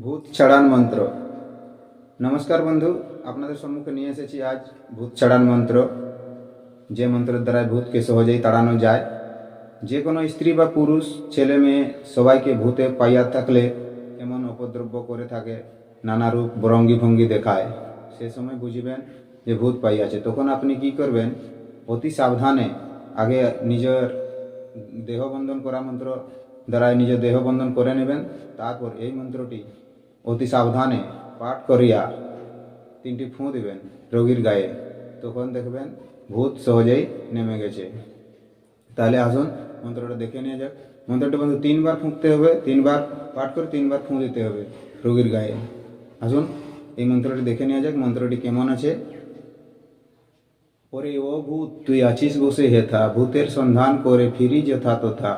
ভূত ছাড়ান মন্ত্র। নমস্কার বন্ধু, আপনাদের সম্মুখে নিয়ে এসেছি আজ ভূত ছাড়ান মন্ত্র। যে মন্ত্রের দ্বারা ভূতকে সহজেই তাড়ানো যায়। যে কোনো স্ত্রী বা পুরুষ, ছেলে মেয়ে সবাইকে ভূতে পাইয়া থাকলে এমন উপদ্রব্য করে থাকে, নানা রূপ বরঙ্গি ভঙ্গি দেখায়। সে সময় বুঝবেন যে ভূত পাইয়াছে। তখন আপনি কি করবেন? অতি সাবধানে আগে নিজের দেহবন্ধন করা মন্ত্র দ্বারা নিজের দেহবন্ধন করে নেবেন। তারপর এই মন্ত্রটি অতি সাবধানে পাঠ করিয়া তিনটি ফুঁ দিবেন রোগীর গায়ে। তখন দেখবেন ভূত সহজেই নেমে গেছে। তাহলে আসুন মন্ত্রটা দেখে নিয়ে যাক। মন্ত্রটা বন্ধু, তিনবার ফুঁকতে হবে, তিনবার পাঠ করে তিনবার ফুঁ দিতে হবে রোগীর গায়ে। আসুন এই মন্ত্রটি দেখে নেওয়া যাক, মন্ত্রটি কেমন আছে? ওরে ও ভূত, তুই আছিস বসে হেথা, ভূতের সন্ধান করে ফিরি যথা তথা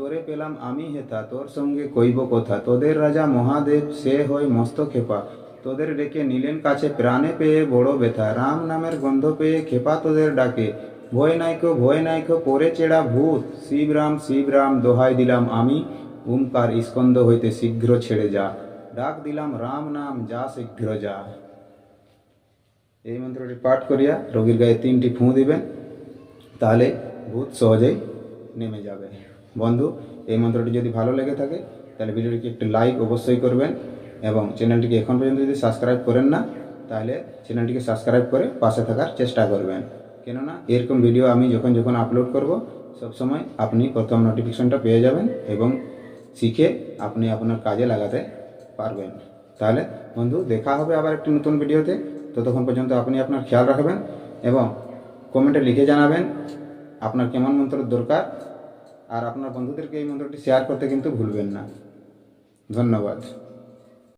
তোরে পেলাম আমি হেতা তোর সঙ্গে কইব কথা। তোদের রাজা মহাদেব, সে হয় মস্ত খেপা। তোদের ডেকে নিলেন কাছে প্রাণে পেয়ে বড় ব্যথা। রাম নামের গন্ধ পেয়ে খেপা তোদের ডাকে। ভয় নাইকো ভয় নাইকো পরে চেড়া ভূত। শিবরাম শিবরাম দোহাই দিলাম আমি। ওমকার স্কন্দ হইতে শীঘ্র ছেড়ে যা। ডাক দিলাম, রাম নাম, যা শীঘ্র যা। এই মন্ত্রটি পাঠ করিয়া রোগীর গায়ে তিনটি ফুঁ দিবেন। তাহলে ভূত সহজেই নেমে যাবে। বন্ধু, এই মন্ত্রটি যদি ভালো লেগে থাকে, তাহলে ভিডিওটিকে একটি লাইক অবশ্যই করবেন এবং চ্যানেলটিকে এখন পর্যন্ত যদি সাবস্ক্রাইব করেন না, তাহলে চ্যানেলটিকে সাবস্ক্রাইব করে পাশে থাকার চেষ্টা করবেন। কেননা, এরকম ভিডিও আমি যখন যখন আপলোড করব, সবসময় আপনি প্রথম নোটিফিকেশনটা পেয়ে যাবেন এবং শিখে আপনি আপনার কাজে লাগাতে পারবেন। তাহলে বন্ধু, দেখা হবে আবার একটি নতুন ভিডিওতে ততক্ষণ পর্যন্ত আপনি আপনার খেয়াল রাখবেন এবং কমেন্টে লিখে জানাবেন আপনার কেমন মন্ত্রের দরকার। আর আপনার বন্ধুদেরকে এই মন্ত্রটি শেয়ার করতে কিন্তু ভুলবেন না। ধন্যবাদ।